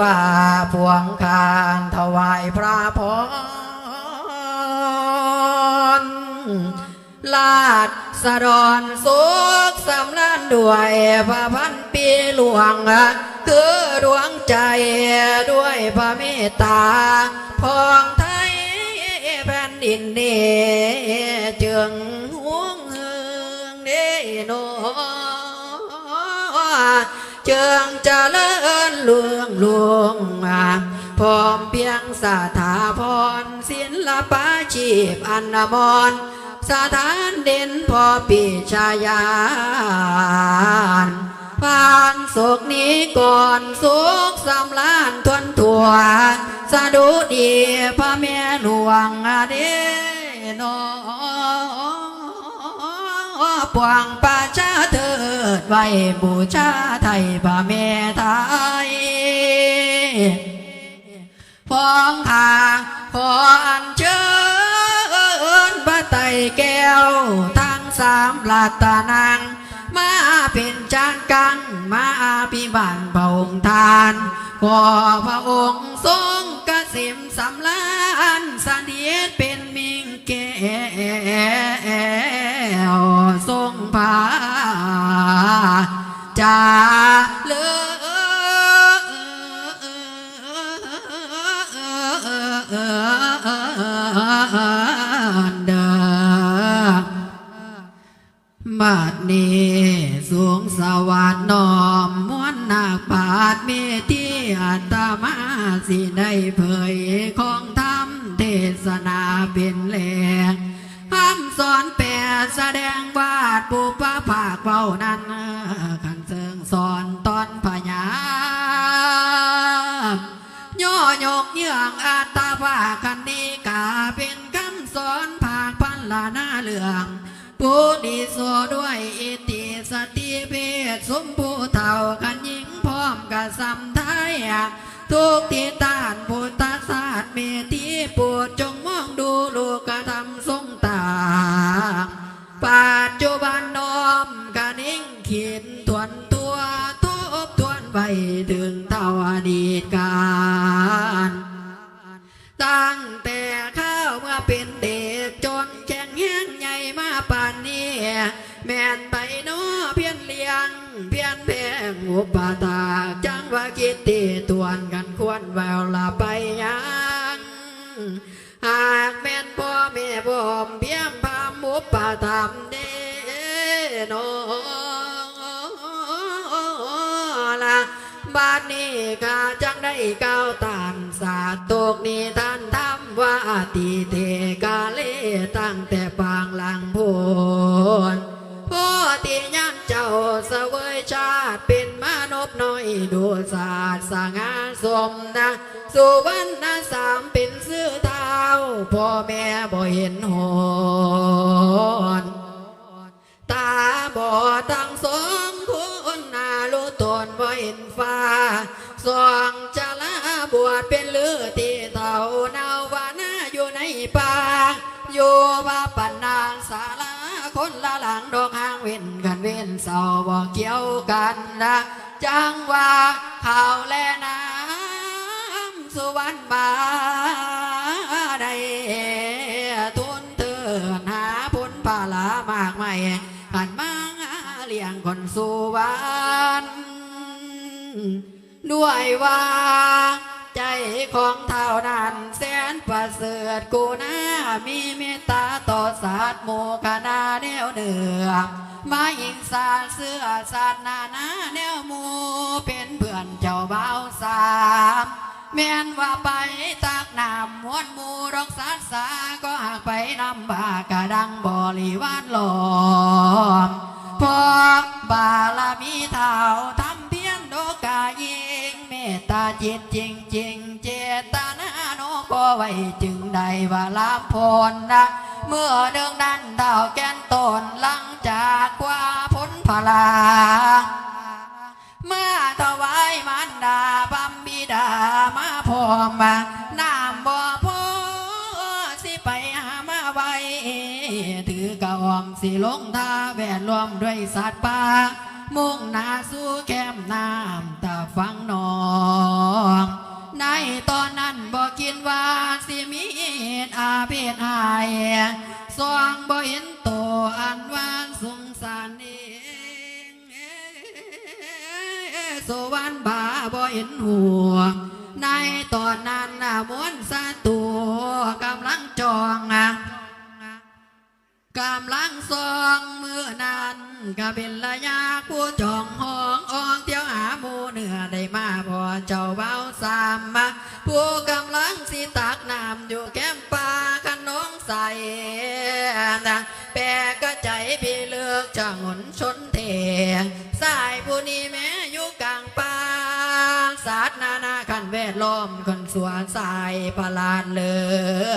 ฝ่าพวงคานถวายพระพรลาดสะดอนสุขสำลานด้วยพระพันปีหลวง คือดวงใจด้วยพระเมตตาพองไทยแผ่นดินนี้จึงห่วงเฮืองเดโน เจิงจะเลิญเลืองลวงพร้อมเพียงสถาพรศิลปาชีพอันมรสถานเด่นพอปีชายานผ่านโศกนี้ก่อนสุขสำลานทวนตัวสะดุดีพระแม่หลวงเดโนปวงประชา เถิดไว้บูชาไทยพระแม่ไทยฟ้องหาขออัญเชิญพระไตรแก้ว ทั้งสามลาตานางมาเป็นจานกังมาพิบันพระองค์ทานขอพระองค์ทรงกระสิมสำลานสเสด็จเป็นมิงแก วทรงพาจาเลือนเดอบัดนี้สูงสวัสดนอมมวนนาคปาดเมที่อัตมาสิได้เผยของธรรมเทศนาเป็นแหลง สอนแปลแสดงวาดปุปภาคเบานั้นขันเซิงสอนตอนพญาย่อยกเยื่องอาตาภาคันดีกาเป็นคำสอนภาคพันลาหน้าเหลืองผู้ดีโซด้วยอิติสติเพศสมผู้เท่ากันหญิงพร้อมกับสำไทยทุกที่ต้านพุทธศาสตร์เมตีปรด ปัจจุบันน้อมกันนิ่งขีดทวนตัวทบทวนไปถึงเท่าอดีตการตั้งแต่ข้าวเมื่อเป็นเด็กจนแข็งแห้งใหญ่มาป่านนี้แม่นไปน้อเพียนเลี้ยง เพียนแพงอุปตาจังว่าคิดตีตวนกันควรแววละไปยัง หากแม่นพ่อแม่ผมเพียมพามุปธรรมเดโนละบ้านนี้ข้าจังได้ก้าวตานสาตกนี้ท่านทำว่าตีเทกาเลตั้งแต่ปางหลังโพนพ่อที่ยันเจ้าเสวยชาติ เป็นมนุษย์น้อยดูศาสตร์สง่าสมนะ สุวรรณสามเป็นซื้อเท้าพ่อแม่บ่เห็นหอนตาบอดทั้งสองคนนารู้ตนบ่เห็นฟ้าสองจะลาบวชเป็นลือที่เต่านาวานาอยู่ในป่าอยู่ว่าปันนางสาลาคนละหลังดอกหางเว้นกันเว้นเศร้าบ่เกี่ยวกันนะ จังว่าข่าวแลน้ำสุวรรณบาได้ทุนเตือนหาพุนปาลามากไม่ขันมาเลี้ยงคนสุวรรณด้วยว่า ใจของเท่านั้นแสนประเสริฐกูนามีเมตตาต่อสัตว์หมู่คณะแนวเหนือมาอิงสาเสื้อสัตว์นานาแนวหมูเป็นเพื่อนเจ้าเบาสามแม่นว่าไปตักน้ำมวนหมูรอกสัตสาก็หากไปนำบากระดังบริวารหลอมพอบารมีเท่า จิตจริงจริงเจตนาโนก็ไว้จึงได้ว่าลาพลนะเมื่อเดิงนั้นเท่าแกนตนหลังจากว่าพ้นพลามาถวายมันดาบัมบิดามาพร้อมมาน้ำบ่พอสิไปหามาไว้ถือกระออมสิลงท่าแวดล้อมด้วยสัตว์ป่า มุ่งหน้าสู่แคมน้ำตาฟังนอง ในตอนนั้นบอกกินว่าสิมีอาเพศหายสว่างบ่เห็นโตวอันวานสงสารเองสวรรค์บาบ่เห็นหัวในตอนนั้นน่ะมวนสาตัวกำลังจองอะ กำลังซองมือนั้นก็เป็นระยะผู้จองห้องออกเที่ยวหาหมูเนื้อได้มาพอเจ้าเบาสามมาผู้กำลังสิตักน้ำอยู่แก้มปลาขนองใส่นะแปรก็ใจพี่เลือกจะหนชนเทสายผู้นี้แม้อยู่กลางป่าศาสตร์นานาขันแวดล้อมคนสวนสายประหลาดเลือ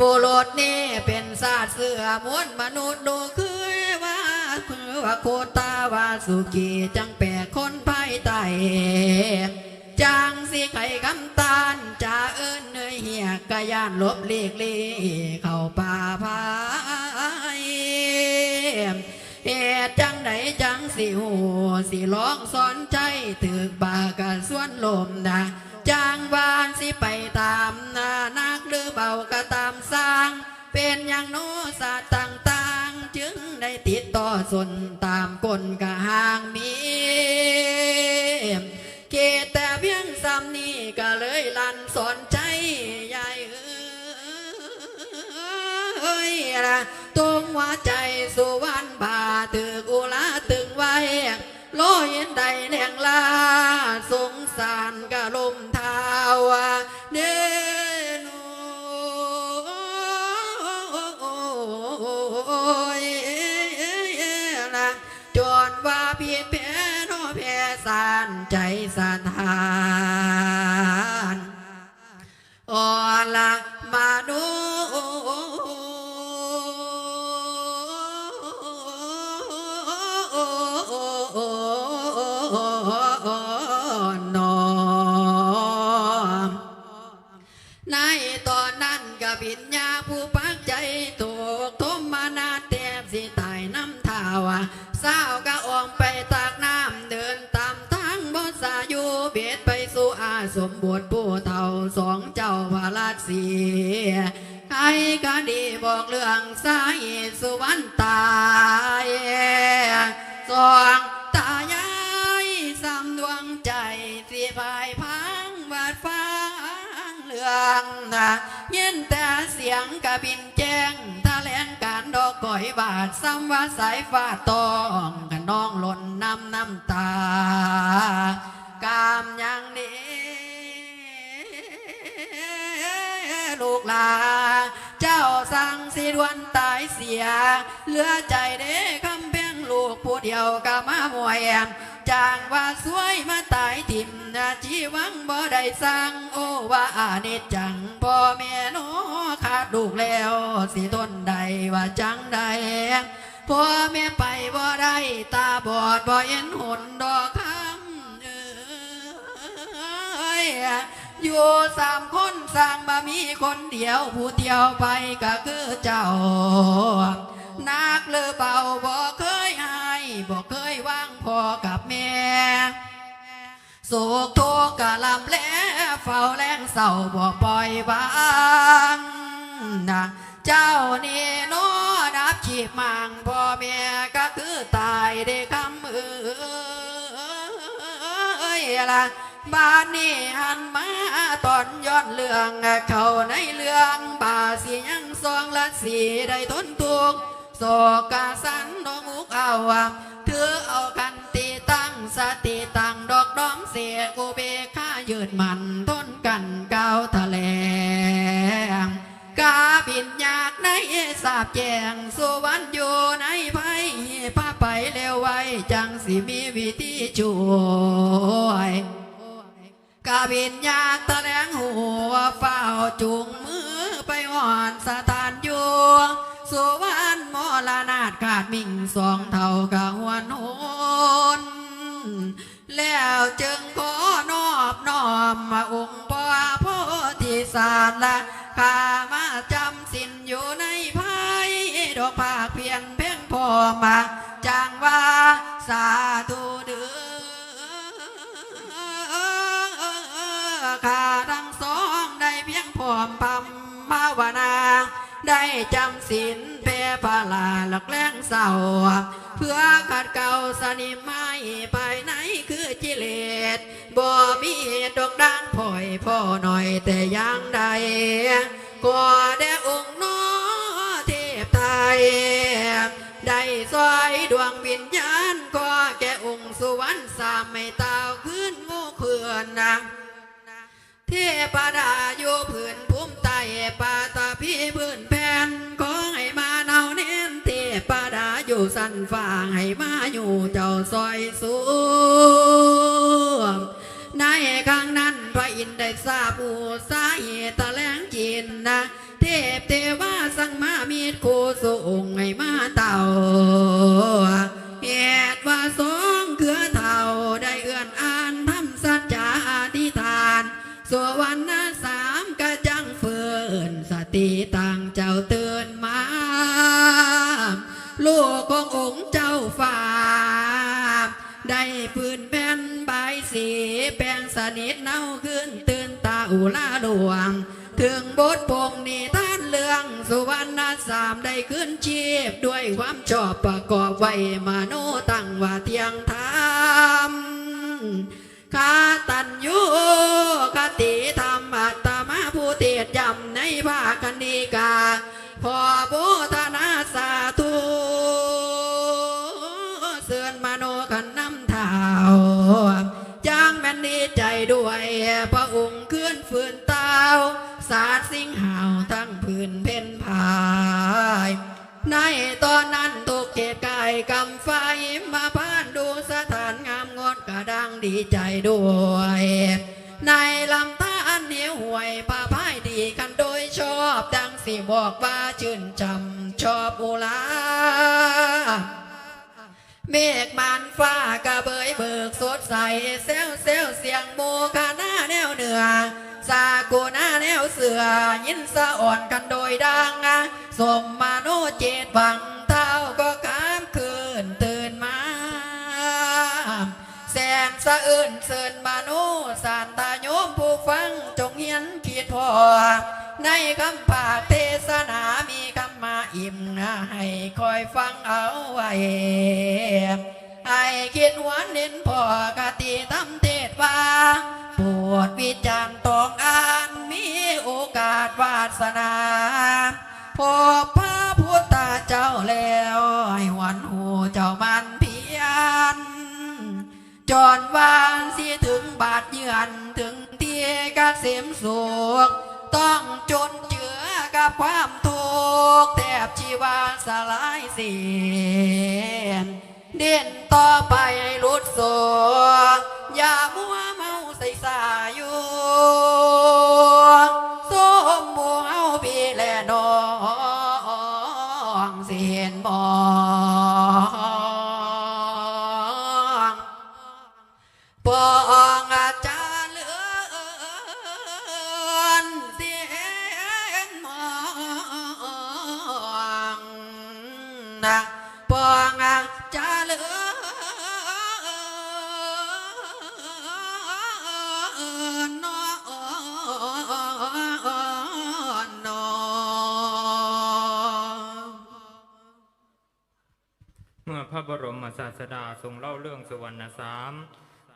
บุรุษนี่เป็นศาสตร์เสือมวนมนุษย์ดูคือว่าคือว่าโคตาวาสุกีจังแปลกคนไพ่ไตจางสิไข่คำตาลจะเอิ้นเนยเหียกะยานลบเลีกลีเข้าป่าพายเหตุจังไหนจังสิหูสิร้องสอนใจถึกบากะส่วนลมนะ จางวานสิไปตามนานักหรือเบาก็ตามสร้าง เป็นอย่างโน้ศาสตร์ต่างๆ จึงได้ติดต่อสนตามกลกะห่างมีเกตแต่เพียงซ้ำนี้ก็เลยลันสอนใจใหญ่เอ้ยละตรงหัวใจสุวรรณบาตึกอุลาตึงไว้โลเย็นใดแหงลาสงสารกะลม ว่าเดโนละจนว่าพียนแพ้โนเพสานใจสานทานอ่อนละ เบียดไปสู่อาสมบวชผู้เฒ่าสองเจ้าพระราชสีใครก็ดีบอกเรื่องสาเหตุสุวรรณตายสองตายายสามดวงใจสีพายพังวาดฟ้าเรื่องนะยินแต่เสียงกระบินแจ้งทะแลงการดอกก่อยบาดซ้ำว่าสายฟ้าตองกันน้องหล่นน้ำน้ำตา ดวนตายเสีย เหลือใจเด้คำเพียงลูกผู้เดียวก็มามวยแอมจางว่าสวยมาตายทิมนาชีวังบ่ได้สั่งโอว่าอานิจจังพ่อแม่โนขาดลูกแล้วสิทนใดว่าจังใดพ่อแม่ไปบ่ได้ตาบอดบ่เห็นหนดอก อยู่สามคนสร้างบะมีคนเดียว ผู้เดียวไปก็คือเจ้า นักหรือเบาบ่เคยใหายบ่เคยว่างพอกับแม่โศกโทกกะลำแลเฝ้าแรงเศร้าบ่ปล่อยวางนะเจ้านี่โนดับชีพมังพ่อแม่ก็คือตายได้คำเอ้ยล่ะ บ้านนี้หันมาตอนย้อนเรื่องเข้าในเรื่องบาสียังสองละสีได้ทนทุกข์โศกาสันดอกมุกเอาถือเอากันตีตั้งสติตั้งดอกดอมเสียกูเบค่ายืดมันทนกันเก้าวทะเลกาบินอยากในสาบแจงสุวรรณอยู่ในไพ่พาไปเร็วไวจังสิมีวิธีช่วย กาบินอยากแลงหัวเฝ้าจุงมือไปอ่อนสถานอยู่สุวรรณมรนาดขาดมิ่งสองเท่ากะหวนโหนแล้วจึงขอนอบน้อมมาองค์พ่อโพธิสัตว์ละข้ามาจำสินอยู่ในภายดอกภาคเพียนเพ่งพอมาจางว่าสาธุเดือ ขาทั้งสองได้เพียงผอมพำภาวนา ได้จำศีลแพ่พาลาหลักแรงเศร้า เพื่อขัดเก่าสนิมไม่ไปไหนคือจิเลตบ่มีดอกด้านพ่อยพ่อหน่อยแต่ยังใดก็ได้องค์น้อเทพไทย ได้ซอยดวงวิญญาณก็แก่องค์สุวรรณสามไม่ตาวขึ้นงูเขื่อนนะ เทพดาอยู่พื้นภูมิใต้ปาตาพี่พื้นแผ่นขอให้มาเนาเน้นเทพดาอยู่สันฝ่างให้มาอยู่เจ้าซอยสูงในครั้งนั้นพระอินทร์ได้ทราบอุสาเหตุแลงจินนะเทพเทวาสั่งมามีดคู่สูงให้มาเต่า ตาอุลาดวง ถึงบทพงนิทานเรื่อง สุวรรณสามได้ขึ้นชีพ ด้วยความชอบประกอบไว้มโนตั้งว่าเทียงธรรมคาตันยูคติธรรมอัตมาผู้เทศยดยำในภาคณิกา พอพุทธนาสาธุเสื่อนมโนกันน้ำเท้าจางแม่นดีใจด้วยพระ สาดสิงหาวทั้งพื้นเพ่นพาย ในตอนนั้นตุกเกตกายกำไฟมาพานดูสถานงามงดกระดังดีใจด้วย ในลำธารเหนียวห่วยป่าพายดีกันโดยชอบดังสิบอกว่าชื่นจำชอบอุลาเมฆบานฟ้ากระเบยเบิกสดใสเซลเซลเสียงโมคาหน้าแนวเหนือ สากูหน้าแนวเสือยินสะอ่อนกันโดยดังสมมาโนเจตฝังเท้าก็ข้ามคืนตื่นมาแสนสะอื่นเสินมาโนสานตาโยมผู้ฟังจงเฮียนคิดพอ ในคำภาคเทศนามีคำมาอิ่มนะให้คอยฟังเอาไว้ให้คิดหวานเน้นพอกติทำเทศว่า สนาพบพระพุทธเจ้าแล้วให้หวันหูเจ้ามันเพียรจอนวานสิถึงบาดเยือนถึงเทียกเสมสุขต้องจนเจือกับความทุกข์แทบชีวาสลายเสียนเด่นต่อไปให้หลุดโสอย่ามัวเมาใส่สาอยู่ สุวรรณสาม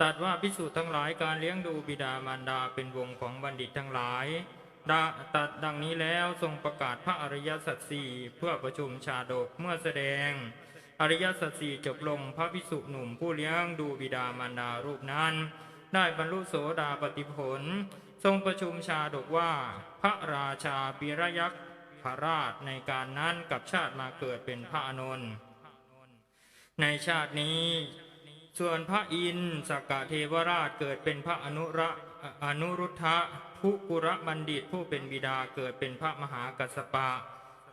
ตัดว่าพิสูจน์ทั้งหลายการเลี้ยงดูบิดามารดาเป็นวงของบัณฑิตทั้งหลายดตัดดังนี้แล้วทรงประกาศพระอริยสัจสี่เพื่อประชุมชาดกเมื่อแสดง อริยสัจสี่จบลงพระพิสุหนุ่มผู้เลี้ยงดูบิดามารดารูปนั้น ได้บรรลุโสดาปติผล ทรงประชุมชาดกว่า พระราชาปิรยักษ์พระราชในการนั้นกับชาติมาเกิดเป็นพระอนนท์ในชาตินี้ ส่วนพระอินทร์สกกะเทวราชเกิดเป็นพระอนุระอนุรุทธะผู้กุระบัณฑิตผู้เป็นบิดาเกิดเป็นพระมหากัสสปะ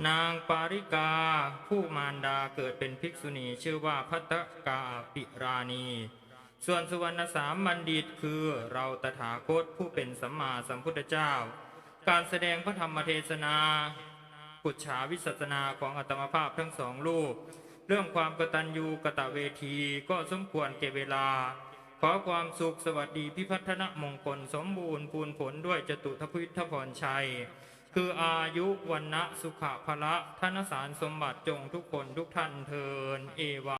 นางปาริกา ผู้มารดาเกิดเป็นภิกษุณีชื่อว่าพัตตกาปิราณี ส่วนสุวรรณสามบัณฑิตคือเราตถาคตผู้เป็นสัมมาสัมพุทธเจ้า การแสดงพระธรรมเทศนาปุจฉาวิสัชนาของอัตมภาพทั้งสองรูป เรื่องความกตัญญูกะตะเวทีก็สมควรเก็บเวลา ขอความสุขสวัสดีพิพัฒนมงคลสมบูรณ์ปูนผลด้วยจตุทพิทพรชัย คืออายุวันนะสุขภละธนสารสมบัติจงทุกคนทุกท่านเทินเอวา